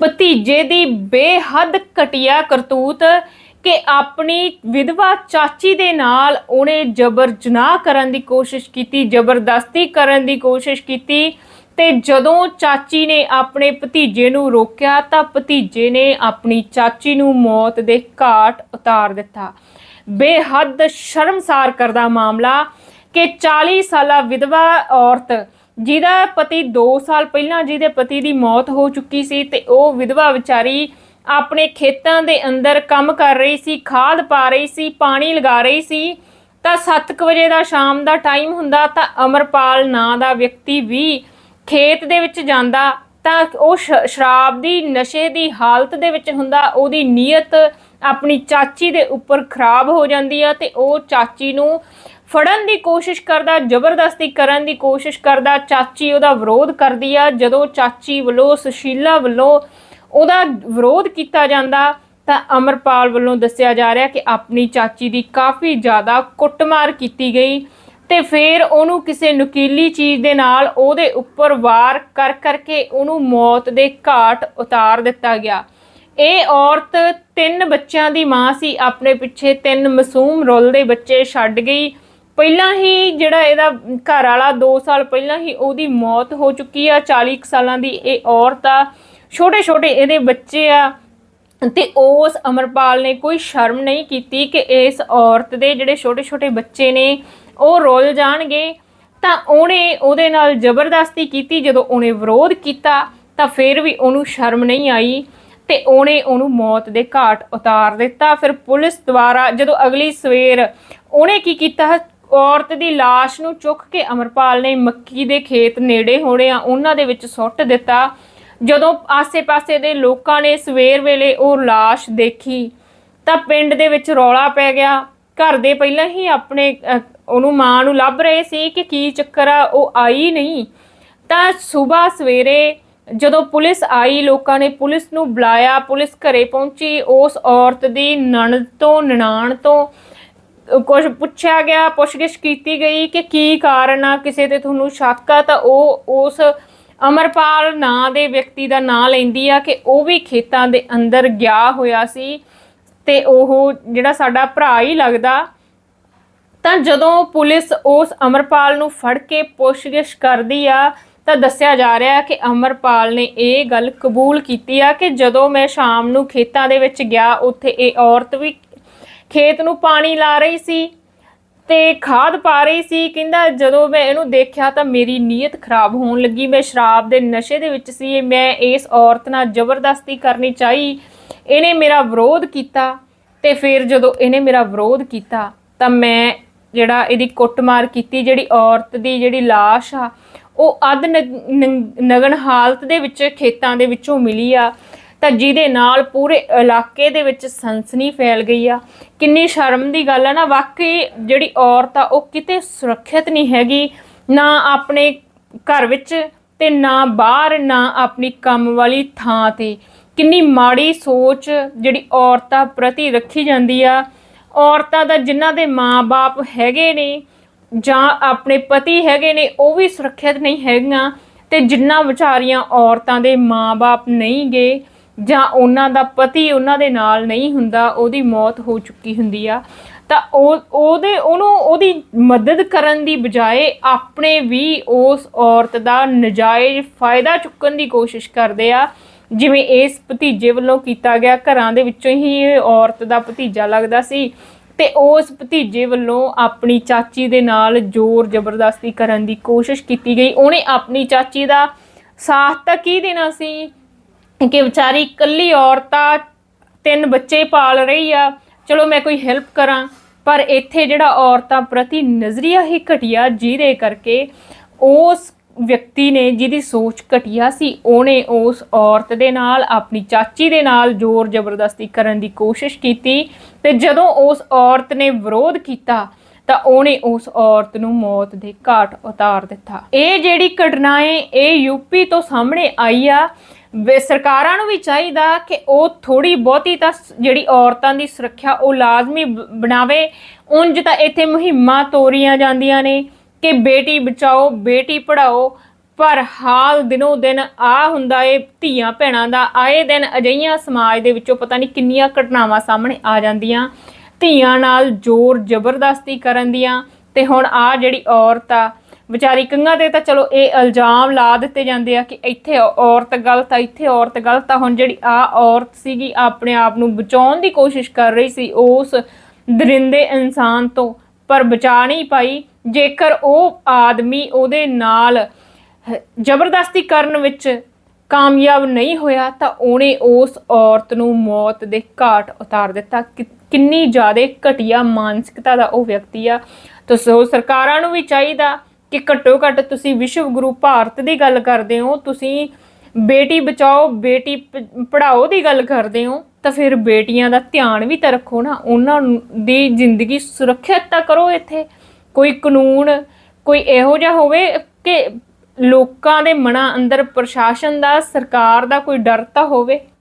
ਭਤੀਜੇ ਦੀ ਬੇਹੱਦ ਘਟੀਆ ਕਰਤੂਤ ਕਿ ਆਪਣੀ ਵਿਧਵਾ ਚਾਚੀ ਦੇ ਨਾਲ ਉਹਨੇ ਜਬਰ ਜਨਾਹ ਕਰਨ ਦੀ ਕੋਸ਼ਿਸ਼ ਕੀਤੀ, ਜ਼ਬਰਦਸਤੀ ਕਰਨ ਦੀ ਕੋਸ਼ਿਸ਼ ਕੀਤੀ ਤੇ ਜਦੋਂ ਚਾਚੀ ਨੇ ਆਪਣੇ ਭਤੀਜੇ ਨੂੰ ਰੋਕਿਆ ਤਾਂ ਭਤੀਜੇ ਨੇ ਆਪਣੀ ਚਾਚੀ ਨੂੰ ਮੌਤ ਦੇ ਘਾਟ ਉਤਾਰ ਦਿੱਤਾ। ਬੇਹੱਦ ਸ਼ਰਮਸਾਰ ਕਰਦਾ ਮਾਮਲਾ ਕਿ 40 ਸਾਲਾ ਵਿਧਵਾ ਔਰਤ ਜਿਹਦਾ ਪਤੀ 2 ਸਾਲ ਪਹਿਲਾਂ ਜਿਹਦੇ ਪਤੀ ਦੀ ਮੌਤ ਹੋ ਚੁੱਕੀ ਸੀ ਤੇ ਉਹ ਵਿਧਵਾ ਵਿਚਾਰੀ ਆਪਣੇ ਖੇਤਾਂ ਦੇ ਅੰਦਰ ਕੰਮ ਕਰ ਰਹੀ ਸੀ, ਖਾਦ ਪਾ ਰਹੀ ਸੀ, ਪਾਣੀ ਲਗਾ ਰਹੀ ਸੀ। ਤਾਂ 7:00 ਵਜੇ ਦਾ ਸ਼ਾਮ ਦਾ ਟਾਈਮ ਹੁੰਦਾ ਤਾਂ ਅਮਰਪਾਲ ਨਾਂ ਦਾ ਵਿਅਕਤੀ ਵੀ ਖੇਤ ਦੇ ਵਿੱਚ ਜਾਂਦਾ। ਤਾਂ ਉਹ ਸ਼ਰਾਬ ਦੀ, ਨਸ਼ੇ ਦੀ ਹਾਲਤ ਦੇ ਵਿੱਚ ਹੁੰਦਾ, ਉਹਦੀ ਨੀਅਤ ਆਪਣੀ ਚਾਚੀ ਦੇ ਉੱਪਰ ਖਰਾਬ ਹੋ ਜਾਂਦੀ ਆ ਤੇ ਉਹ ਚਾਚੀ ਨੂੰ ਫੜਨ ਦੀ ਕੋਸ਼ਿਸ਼ ਕਰਦਾ, ਜ਼ਬਰਦਸਤੀ ਕਰਨ ਦੀ ਕੋਸ਼ਿਸ਼ ਕਰਦਾ, ਚਾਚੀ ਉਹਦਾ ਵਿਰੋਧ ਕਰਦੀ ਆ। ਜਦੋਂ ਚਾਚੀ ਵੱਲੋਂ, ਸੁਸ਼ੀਲਾ ਵੱਲੋਂ ਉਹਦਾ ਵਿਰੋਧ ਕੀਤਾ ਜਾਂਦਾ, ਤਾਂ ਅਮਰਪਾਲ ਵੱਲੋਂ ਦੱਸਿਆ ਜਾ ਰਿਹਾ ਕਿ ਆਪਣੀ ਚਾਚੀ ਦੀ ਕਾਫੀ ਜ਼ਿਆਦਾ ਕੁੱਟਮਾਰ ਕੀਤੀ ਗਈ ਤੇ ਫਿਰ ਉਹਨੂੰ ਕਿਸੇ ਨੁਕੀਲੀ ਚੀਜ਼ ਦੇ ਨਾਲ ਉਹਦੇ ਉੱਪਰ ਵਾਰ ਕਰ ਕਰਕੇ ਉਹਨੂੰ ਮੌਤ ਦੇ ਘਾਟ ਉਤਾਰ ਦਿੱਤਾ ਗਿਆ। ਇਹ ਔਰਤ ਤਿੰਨ ਬੱਚਿਆਂ ਦੀ ਮਾਂ ਸੀ, ਆਪਣੇ ਪਿੱਛੇ ਤਿੰਨ ਮਾਸੂਮ ਰੁੱਲਦੇ ਬੱਚੇ ਛੱਡ ਗਈ। ਪਹਿਲਾਂ ਹੀ ਜਿਹੜਾ ਇਹਦਾ ਘਰ ਵਾਲਾ 2 ਸਾਲ ਪਹਿਲਾਂ ਹੀ ਉਹਦੀ ਮੌਤ ਹੋ ਚੁੱਕੀ ਆ 40 ਕੁ ਸਾਲਾਂ ਦੀ। ਇਹ ਔਰਤ ਆ ਛੋਟੇ ਛੋਟੇ ਇਹਦੇ ਬੱਚੇ ਆ ਤੇ ਉਸ ਅਮਰਪਾਲ ਨੇ ਕੋਈ ਸ਼ਰਮ ਨਹੀਂ ਕੀਤੀ ਕਿ ਇਸ ਔਰਤ ਦੇ ਜਿਹੜੇ ਛੋਟੇ ਛੋਟੇ ਬੱਚੇ ਨੇ ਉਹ ਰੁੱਲ ਜਾਣਗੇ। ਤਾਂ ਉਹਨੇ ਉਹਦੇ ਨਾਲ ਜ਼ਬਰਦਸਤੀ ਕੀਤੀ। ਜਦੋਂ ਉਹਨੇ ਵਿਰੋਧ ਕੀਤਾ ਤਾਂ ਫਿਰ ਵੀ ਉਹਨੂੰ ਸ਼ਰਮ ਨਹੀਂ ਆਈ ਤੇ ਉਹਨੇ ਉਹਨੂੰ ਮੌਤ ਦੇ ਘਾਟ ਉਤਾਰ ਦਿੱਤਾ। ਫਿਰ ਪੁਲਿਸ ਦੁਆਰਾ ਜਦੋਂ ਅਗਲੀ ਸਵੇਰ ਉਹਨੇ ਕੀ ਕੀਤਾ? ਔਰਤ ਦੀ ਲਾਸ਼ ਨੂੰ ਚੁੱਕ ਕੇ ਅਮਰਪਾਲ ਨੇ ਮੱਕੀ ਦੇ ਖੇਤ ਨੇੜੇ ਹੋਣੇ ਆ ਉਹਨਾਂ ਦੇ ਵਿੱਚ ਸੁੱਟ ਦਿੱਤਾ। ਜਦੋਂ ਆਸੇ-ਪਾਸੇ ਦੇ ਲੋਕਾਂ ਨੇ ਸਵੇਰ ਵੇਲੇ ਉਹ ਲਾਸ਼ ਦੇਖੀ ਤਾਂ ਪਿੰਡ ਦੇ ਵਿੱਚ ਰੌਲਾ ਪੈ ਗਿਆ। ਘਰ ਦੇ ਪਹਿਲਾਂ ਹੀ ਆਪਣੇ ਅਹ, ਉਹਨੂੰ ਮਾਂ ਨੂੰ ਲੱਭ ਰਹੇ ਸੀ ਕਿ ਕੀ ਚੱਕਰ ਆ ਉਹ ਆਈ ਨਹੀਂ। ਤਾਂ ਸਵੇਰ ਸਵੇਰੇ ਜਦੋਂ ਪੁਲਿਸ ਆਈ ਲੋਕਾਂ ਨੇ ਪੁਲਿਸ ਨੂੰ ਬੁਲਾਇਆ ਪੁਲਿਸ ਘਰੇ ਪਹੁੰਚੀ। ਉਸ ਔਰਤ ਦੀ ਨਣਦ ਤੋਂ ਨਨਾਣ ਤੋਂ ਕੁਝ ਪੁੱਛਿਆ ਗਿਆ, ਪੁੱਛਗਿੱਛ ਕੀਤੀ ਗਈ ਕਿ ਕੀ ਕਾਰਨ ਆ, ਕਿਸੇ ਤੇ ਤੁਹਾਨੂੰ ਸ਼ੱਕ ਆ, ਤਾਂ ਉਹ ਉਸ ਅਮਰਪਾਲ ਨਾਂ ਦੇ ਵਿਅਕਤੀ ਦਾ ਨਾਂ ਲੈਂਦੀ ਆ ਕਿ ਉਹ ਵੀ ਖੇਤਾਂ ਦੇ ਅੰਦਰ ਗਿਆ ਹੋਇਆ ਸੀ ਤੇ ਉਹ ਜਿਹੜਾ ਸਾਡਾ ਭਰਾ ਹੀ ਲੱਗਦਾ। ਤਾਂ ਜਦੋਂ ਪੁਲਿਸ ਉਸ ਅਮਰਪਾਲ ਨੂੰ ਫੜ ਕੇ ਪੁੱਛਗਿੱਛ ਕਰਦੀ ਆ, ਤਾਂ ਦੱਸਿਆ ਜਾ ਰਿਹਾ ਕਿ ਅਮਰਪਾਲ ਨੇ ਇਹ ਗੱਲ ਕਬੂਲ ਕੀਤੀ ਆ ਕਿ ਜਦੋਂ ਮੈਂ ਸ਼ਾਮ ਨੂੰ ਖੇਤਾਂ ਦੇ ਵਿੱਚ ਗਿਆ, ਉੱਥੇ ਇਹ ਔਰਤ ਵੀ ਖੇਤ ਨੂੰ ਪਾਣੀ ਲਾ ਰਹੀ ਸੀ ਤੇ ਖਾਦ ਪਾ ਰਹੀ ਸੀ। ਕਹਿੰਦਾ, ਜਦੋਂ ਮੈਂ ਇਹਨੂੰ ਦੇਖਿਆ ਤਾਂ ਮੇਰੀ ਨੀਅਤ ਖਰਾਬ ਹੋਣ ਲੱਗੀ। ਮੈਂ ਸ਼ਰਾਬ ਦੇ ਨਸ਼ੇ ਦੇ ਵਿੱਚ ਸੀ। ਮੈਂ ਇਸ ਔਰਤ ਨਾਲ ਜ਼ਬਰਦਸਤੀ ਕਰਨੀ ਚਾਹੀ। ਇਹਨੇ ਮੇਰਾ ਵਿਰੋਧ ਕੀਤਾ ਤੇ ਫਿਰ ਜਦੋਂ ਇਹਨੇ ਮੇਰਾ ਵਿਰੋਧ ਕੀਤਾ ਤਾਂ ਮੈਂ ਜਿਹੜਾ ਇਹਦੀ ਕੁੱਟਮਾਰ ਕੀਤੀ, ਜਿਹੜੀ ਔਰਤ ਦੀ ਜਿਹੜੀ ਲਾਸ਼ ਆ, ਉਹ ਅਧ ਨਗ- ਨਗਨ ਹਾਲਤ ਦੇ ਵਿੱਚ ਖੇਤਾਂ ਦੇ ਵਿੱਚੋਂ ਮਿਲੀ ਆ। ਤਾਂ ਜਿਹਦੇ ਨਾਲ ਪੂਰੇ ਇਲਾਕੇ ਦੇ ਵਿੱਚ ਸਨਸਨੀ ਫੈਲ ਗਈ ਆ। ਕਿੰਨੀ ਸ਼ਰਮ ਦੀ ਗੱਲ ਆ ਨਾ, ਵਾਕਈ ਜਿਹੜੀ ਔਰਤ ਆ, ਉਹ ਕਿਤੇ ਸੁਰੱਖਿਅਤ ਨਹੀਂ ਹੈਗੀ, ਨਾ ਆਪਣੇ ਘਰ ਵਿੱਚ ਤੇ ਨਾ ਬਾਹਰ, ਨਾ ਆਪਣੀ ਕੰਮ ਵਾਲੀ ਥਾਂ ਤੇ। ਕਿੰਨੀ ਮਾੜੀ ਸੋਚ ਜਿਹੜੀ ਔਰਤਾਂ ਪ੍ਰਤੀ ਰੱਖੀ ਜਾਂਦੀ ਆ। ਔਰਤਾਂ ਦਾ ਜਿਨ੍ਹਾਂ ਦੇ ਮਾਪੇ ਹੈਗੇ ਨੇ ਜਾਂ ਆਪਣੇ ਪਤੀ ਹੈਗੇ ਨੇ, ਉਹ ਵੀ ਸੁਰੱਖਿਅਤ ਨਹੀਂ ਹੈਗੀਆਂ। ਤੇ ਜਿੰਨਾ ਵਿਚਾਰੀਆਂ ਔਰਤਾਂ ਦੇ ਮਾਪੇ ਨਹੀਂ ਗਏ ਜਾਂ ਉਹਨਾਂ ਦਾ ਪਤੀ ਉਹਨਾਂ ਦੇ ਨਾਲ ਨਹੀਂ ਹੁੰਦਾ, ਉਹਦੀ ਮੌਤ ਹੋ ਚੁੱਕੀ ਹੁੰਦੀ ਆ, ਤਾਂ ਉਹ, ਉਹਦੇ, ਉਹਨੂੰ ਉਹਦੀ ਮਦਦ ਕਰਨ ਦੀ ਬਜਾਏ ਆਪਣੇ ਵੀ ਉਸ ਔਰਤ ਦਾ ਨਜਾਇਜ਼ ਫਾਇਦਾ ਚੁੱਕਣ ਦੀ ਕੋਸ਼ਿਸ਼ ਕਰਦੇ ਆ। ਜਿਵੇਂ ਇਸ ਭਤੀਜੇ ਵੱਲੋਂ ਕੀਤਾ ਗਿਆ, ਘਰਾਂ ਦੇ ਵਿੱਚੋਂ ਹੀ ਇਹ ਔਰਤ ਦਾ ਭਤੀਜਾ ਲੱਗਦਾ ਸੀ ਤੇ ਉਸ ਭਤੀਜੇ ਵੱਲੋਂ ਆਪਣੀ ਚਾਚੀ ਦੇ ਨਾਲ ਜ਼ੋਰ ਜ਼ਬਰਦਸਤੀ ਕਰਨ ਦੀ ਕੋਸ਼ਿਸ਼ ਕੀਤੀ ਗਈ। ਉਹਨੇ ਆਪਣੀ ਚਾਚੀ ਦਾ ਸਾਥ ਤਾਂ ਕੀ ਦੇਣਾ ਸੀ? ਕਿ ਵਿਚਾਰੀ ਇਕੱਲੀ ਔਰਤ ਆ, ਤਿੰਨ ਬੱਚੇ ਪਾਲ ਰਹੀ ਆ, ਚਲੋ ਮੈਂ ਕੋਈ ਹੈਲਪ ਕਰਾਂ, ਪਰ ਇੱਥੇ ਜਿਹੜਾ ਔਰਤਾਂ ਪ੍ਰਤੀ ਨਜ਼ਰੀਆ ਹੀ ਘਟਿਆ ਜਿਹਦੇ ਕਰਕੇ ਉਸ ਵਿਅਕਤੀ ਨੇ ਜਿਹਦੀ ਸੋਚ ਘਟੀਆ ਸੀ, ਉਹਨੇ ਉਸ ਔਰਤ ਦੇ ਨਾਲ, ਆਪਣੀ ਚਾਚੀ ਦੇ ਨਾਲ ਜ਼ੋਰ ਜ਼ਬਰਦਸਤੀ ਕਰਨ ਦੀ ਕੋਸ਼ਿਸ਼ ਕੀਤੀ ਤੇ ਜਦੋਂ ਉਸ ਔਰਤ ਨੇ ਵਿਰੋਧ ਕੀਤਾ, ਤਾਂ ਉਹਨੇ ਉਸ ਔਰਤ ਨੂੰ ਮੌਤ ਦੇ ਘਾਟ ਉਤਾਰ ਦਿੱਤਾ। ਇਹ ਜਿਹੜੀ ਘਟਨਾ ਹੈ, ਇਹ ਯੂਪੀ ਤੋਂ ਸਾਹਮਣੇ ਆਈ ਆ ਵੇ ਸਰਕਾਰਾਂ ਨੂੰ ਵੀ ਚਾਹੀਦਾ ਕਿ ਉਹ ਥੋੜੀ ਬਹੁਤੀ ਤਾਂ ਸ- ਜਿਹੜੀ ਔਰਤਾਂ ਦੀ ਸੁਰੱਖਿਆ ਉਹ ਲਾਜ਼ਮੀ ਬ- ਬਣਾਵੇ। ਉਂਝ ਤਾਂ ਇੱਥੇ ਮੁਹਿੰਮਾਂ ਤੋਰੀਆਂ ਜਾਂਦੀਆਂ ਨੇ ਕਿ ਬੇਟੀ ਬਚਾਓ, ਬੇਟੀ ਪੜਾਓ ਪਰ ਹਾਲ ਦਿਨੋ ਦਿਨ ਆ ਹੁੰਦਾ ਏ ਧੀਆਂ ਭੈਣਾਂ ਦਾ। ਆਏ ਦਿਨ ਅਜਈਆਂ ਸਮਾਜ ਦੇ ਵਿੱਚੋਂ ਪਤਾ ਨਹੀਂ ਕਿੰਨੀਆਂ ਘਟਨਾਵਾਂ ਸਾਹਮਣੇ ਆ ਜਾਂਦੀਆਂ। ਧੀਆਂ ਨਾਲ ਜ਼ੋਰ ਜ਼ਬਰਦਸਤੀ ਕਰਨ ਦੀਆਂ। ਤੇ ਹੁਣ ਆ ਜਿਹੜੀ ਔਰਤ ਆ ਵਿਚਾਰੀ ਕੰਗਾ ਤੇ ਤਾਂ ਚਲੋ ਇਹ ਇਲਜ਼ਾਮ ਲਾ ਦਿੱਤੇ ਜਾਂਦੇ ਆ ਕਿ ਇੱਥੇ ਔਰਤ ਗਲਤ ਆ, ਇੱਥੇ ਔਰਤ ਗਲਤ ਆ। ਹੁਣ ਜਿਹੜੀ ਆ ਔਰਤ ਸੀਗੀ, ਆਪਣੇ ਆਪ ਨੂੰ ਬਚਾਉਣ ਦੀ ਕੋਸ਼ਿਸ਼ ਕਰ ਰਹੀ ਸੀ ਉਸ ਦਰਿੰਦੇ ਇਨਸਾਨ ਤੋਂ, ਪਰ ਬਚਾ ਨਹੀਂ ਪਾਈ। ਜੇਕਰ ਉਹ ਆਦਮੀ ਉਹਦੇ ਨਾਲ ਜ਼ਬਰਦਸਤੀ ਕਰਨ ਵਿੱਚ ਕਾਮਯਾਬ ਨਹੀਂ ਹੋਇਆ, ਤਾਂ ਉਹਨੇ ਉਸ ਔਰਤ ਨੂੰ ਮੌਤ ਦੇ ਘਾਟ ਉਤਾਰ ਦਿੱਤਾ। ਕਿ- ਕਿੰਨੀ ਜ਼ਿਆਦਾ ਘਟੀਆ ਮਾਨਸਿਕਤਾ ਦਾ ਉਹ ਵਿਅਕਤੀ ਆ। ਤਾਂ ਸੋ ਸਰਕਾਰਾਂ ਨੂੰ ਵੀ ਚਾਹੀਦਾ ਕਿ ਘੱਟੋ ਘੱਟ ਤੁਸੀਂ ਵਿਸ਼ਵ ਗੁਰੂ ਭਾਰਤ ਦੀ ਗੱਲ ਕਰਦੇ ਹੋ, ਤੁਸੀਂ ਬੇਟੀ ਬਚਾਓ, ਬੇਟੀ ਪ- ਪੜ੍ਹਾਓ ਦੀ ਗੱਲ ਕਰਦੇ ਹੋ, ਤਾਂ ਫਿਰ ਬੇਟੀਆਂ ਦਾ ਧਿਆਨ ਵੀ ਤਾਂ ਰੱਖੋ ਨਾ, ਉਹਨਾਂ ਦੀ ਜ਼ਿੰਦਗੀ ਸੁਰੱਖਿਅਤ ਤਾਂ ਕਰੋ ਇੱਥੇ। ਕੋਈ ਕਾਨੂੰਨ, ਕੋਈ ਇਹੋ ਜਿਹਾ ਹੋਵੇ ਕਿ ਲੋਕਾਂ ਦੇ ਮਨਾਂ ਅੰਦਰ ਪ੍ਰਸ਼ਾਸਨ ਦਾ, ਸਰਕਾਰ ਦਾ ਕੋਈ ਡਰ ਤਾਂ ਹੋਵੇ।